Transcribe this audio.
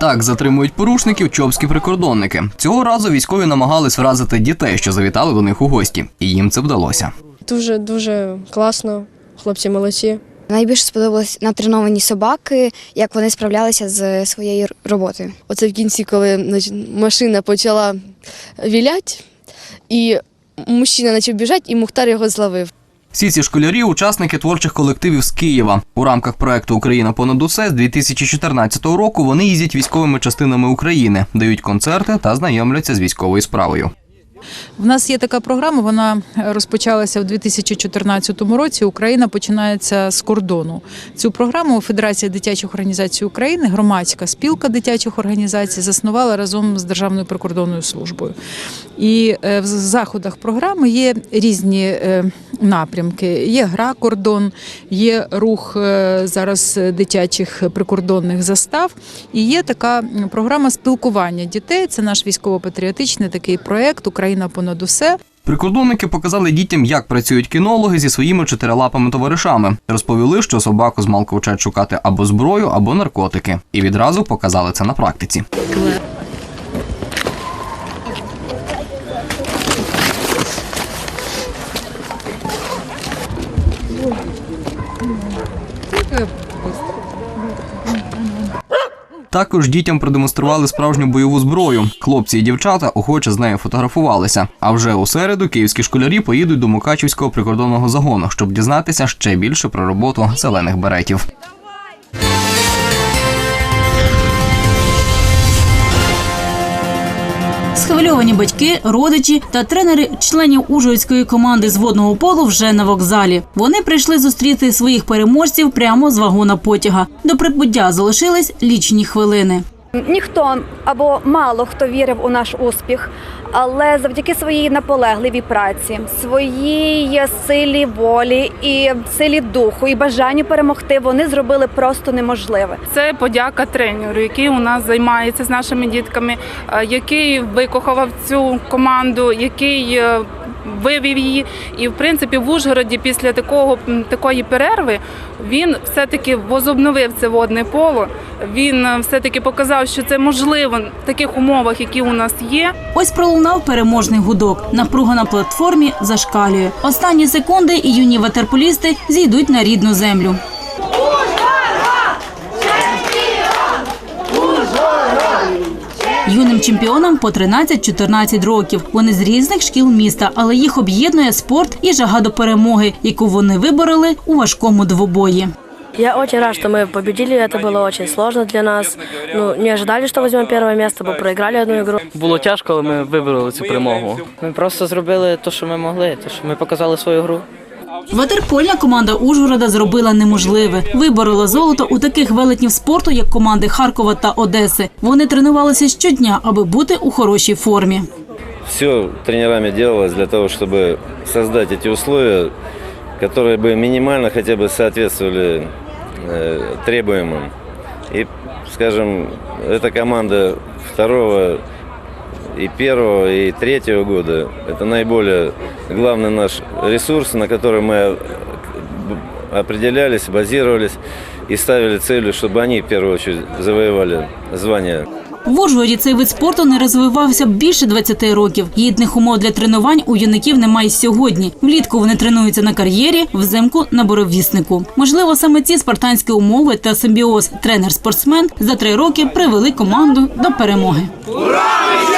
Так затримують порушників чопські прикордонники. Цього разу військові намагались вразити дітей, що завітали до них у гості, і їм це вдалося. Дуже дуже класно. Хлопці молодці. Найбільше сподобались натреновані собаки, як вони справлялися з своєю роботою. Оце в кінці, коли машина почала віляти, і мужчина почав біжати, і Мухтар його зловив. Всі ці школярі учасники творчих колективів з Києва. У рамках проекту Україна понад усе з 2014 року вони їздять військовими частинами України, дають концерти та знайомляться з військовою справою. В нас є така програма. Вона розпочалася в 2014 році. Україна починається з кордону. Цю програму Федерація дитячих організацій України, громадська спілка дитячих організацій, заснувала разом з Державною прикордонною службою. І е, в заходах програми є різні е, напрямки. Є гра кордон, є рух е, зараз дитячих прикордонних застав. І є така програма спілкування дітей. Це наш військово-патріотичний такий проект Україна понад усе. Прикордонники показали дітям, як працюють кінологи зі своїми чотирилапими товаришами. Розповіли, що собаку змалку вчать шукати або зброю, або наркотики, і відразу показали це на практиці. Також дітям продемонстрували справжню бойову зброю. Хлопці і дівчата охоче з нею фотографувалися. А вже у середу київські школярі поїдуть до Мукачівського прикордонного загону, щоб дізнатися ще більше про роботу зелених беретів. Схвильовані батьки, родичі та тренери членів ужгородської команди з водного полу вже на вокзалі. Вони прийшли зустріти своїх переможців прямо з вагона потяга. До прибуття залишились лічні хвилини. Ніхто або мало хто вірив у наш успіх, але завдяки своїй наполегливій праці, своїй силі волі і силі духу і бажанню перемогти, вони зробили просто неможливе. Це подяка тренеру, який у нас займається з нашими дітками, е, який викохав цю команду, який е, вивів її. І в принципі в Ужгороді після такого такої перерви він все-таки возобновив це водне поло. Він е, все-таки показав, що це можливо в таких умовах, які у нас є. Ось пролунав переможний гудок. Напруга на платформі зашкалює. Останні секунди і юні ватерполісти зійдуть на рідну землю. Юним чемпіонам по 13-14 років. Вони з різних шкіл міста, але їх об'єднує спорт і жага до перемоги, яку вони вибороли у важкому двобої. Я очень рад, что мы победили. Это было очень сложно для нас. Ну, не ожидали, что возьмем первое место, бо проиграли одну игру. Було тяжко, але ми вибороли цю перемогу. Ми просто зробили те, що ми могли, те, що ми показали свою гру. Ватерпольна команда Ужгорода зробила неможливе. Виборола золото у таких велетнів спорту, як команди Харкова та Одеси. Вони тренувалися щодня, аби бути у хорошій формі. Все тренерами делалось для того, чтобы создать эти условия, которые бы минимально хотя бы соответствовали э, требуемым. И, скажем, эта команда второго и первого, и третьего года – это наиболее главный наш ресурс, на который мы э, б- определялись, базировались и ставили целью, чтобы они в первую очередь завоевали звание В Ужгороді цей вид спорту не розвивався більше 20 років. Гідних умов для тренувань у юнаків немає й сьогодні. Влітку вони тренуються на кар'єрі, взимку на боровіснику. Можливо, саме ці спартанські умови та симбіоз тренер-спортсмен за три роки привели команду до перемоги. Ура!